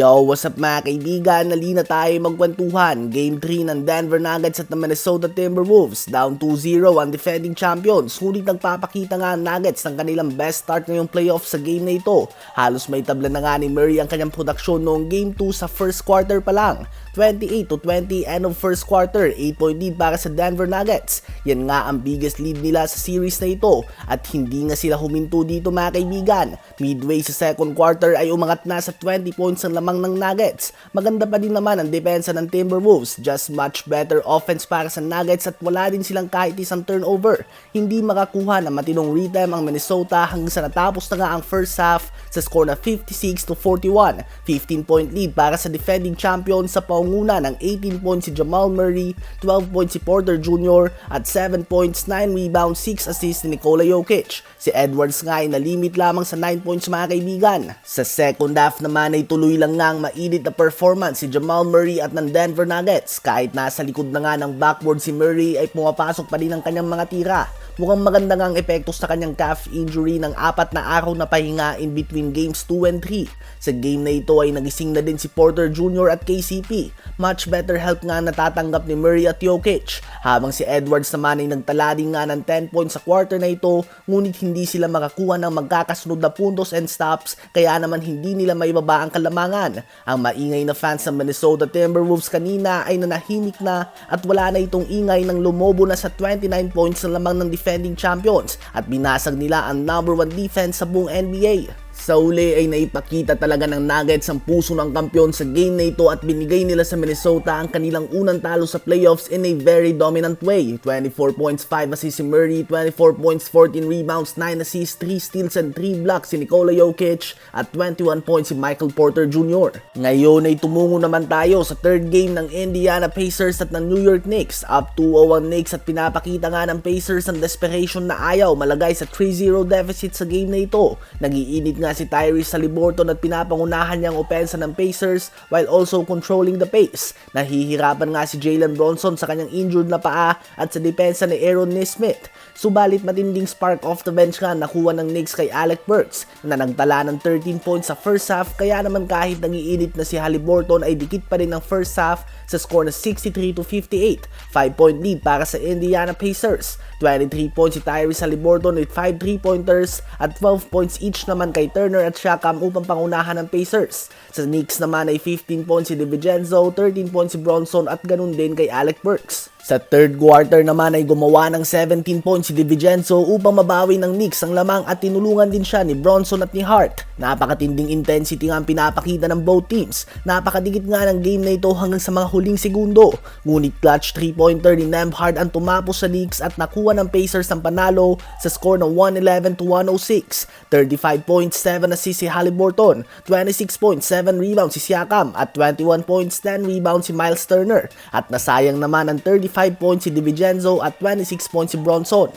Yo, what's up mga kaibigan? Nali na tayo magkwentuhan. Game 3 ng Denver Nuggets at ng Minnesota Timberwolves. Down 2-0 ang defending champions. Ngunit nagpapakita nga ang Nuggets ng kanilang best start ngayong playoff sa game na ito. Halos may tabla na nga ni Murray ang kanyang produksyon noong game 2 sa first quarter pa lang. 28 to 20 end of first quarter, 8 point lead para sa Denver Nuggets. Yan nga ang biggest lead nila sa series na ito at hindi nga sila huminto dito mga kaibigan. Midway sa second quarter ay umangat na sa 20 points ang lamang ng Nuggets. Maganda pa din naman ang depensa ng Timberwolves, just much better offense para sa Nuggets at wala din silang kahit isang turnover. Hindi makakuha ng matinong rhythm ang Minnesota hanggang sa natapos na nga ang first half sa score na 56 to 41. 15 point lead para sa defending champion sa paunguna ng 18 points si Jamal Murray, 12 points si Porter Jr. at 7 points, 9 rebounds, 6 assists ni Nikola Jokic. Si Edwards nga ay nalimit lamang sa 9 points mga kaibigan. Sa second half naman ay tuloy lang ang mainit na performance si Jamal Murray at ng Denver Nuggets. Kahit nasa likod na nga ng backboard si Murray ay pumapasok pa din ang kanyang mga tira. Mukhang maganda nga ang epekto sa kanyang calf injury ng apat na araw na pahinga in between games 2 and 3. Sa game na ito ay nagising na din si Porter Jr. at KCP. Much better help nga natatanggap ni Murray at Jokic. Habang si Edwards naman ay nagtala din nga ng 10 points sa quarter na ito, ngunit hindi sila makakuha ng magkakasunod na puntos and stops, kaya naman hindi nila maibaba ang kalamangan. Ang maingay na fans ng Minnesota Timberwolves kanina ay nanahimik na at wala na itong ingay nang lumobo na sa 29 points na lamang ng defending champions at binasag nila ang number 1 defense sa buong NBA. Sa uli ay naipakita talaga ng Nuggets ang puso ng kampiyon sa game na ito at binigay nila sa Minnesota ang kanilang unang talo sa playoffs in a very dominant way. 24 points, 5 assists si Murray, 24 points, 14 rebounds, 9 assists, 3 steals and 3 blocks si Nikola Jokic at 21 points si Michael Porter Jr. Ngayon ay tumungo naman tayo sa third game ng Indiana Pacers at ng New York Knicks. Up 2-0 ang Knicks at pinapakita nga ng Pacers ang desperation na ayaw malagay sa 3-0 deficit sa game na ito. Nagiinit nga si Tyrese Haliburton at pinapangunahan niyang opensa ng Pacers while also controlling the pace. Nahihirapan nga si Jalen Bronson sa kanyang injured na paa at sa depensa ni Aaron Nesmith. Subalit matinding spark off the bench nga nakuha ng Knicks kay Alec Burks na nagtala ng 13 points sa first half kaya naman kahit nangiinit na si Haliburton ay dikit pa rin ng first half sa score na 63 to 58. 5 point lead para sa Indiana Pacers. 23 points si Tyrese Haliburton with 5 3-pointers at 12 points each naman kay Turner at Siakam upang pangunahan ng Pacers. Sa Knicks naman ay 15 points si DiVincenzo, 13 points si Bronson at ganun din kay Alec Burks. Sa third quarter naman ay gumawa ng 17 points si DiVincenzo upang mabawi ng Knicks ang lamang at tinulungan din siya ni Bronson at ni Hart. Napakatinding intensity nga ang pinapakita ng both teams. Napakadikit nga ng game na ito hanggang sa mga huling segundo. Ngunit clutch 3-pointer ni Nembhard ang tumapos sa Knicks at nakuha ng Pacers ang panalo sa score ng 111 to 106. 35 points, 7 assists si Halliburton, 26 points, 7 rebounds si Siakam at 21 points, 10 rebounds si Miles Turner. At nasayang naman ang 35 points si DiVincenzo at 26 points si Bronson.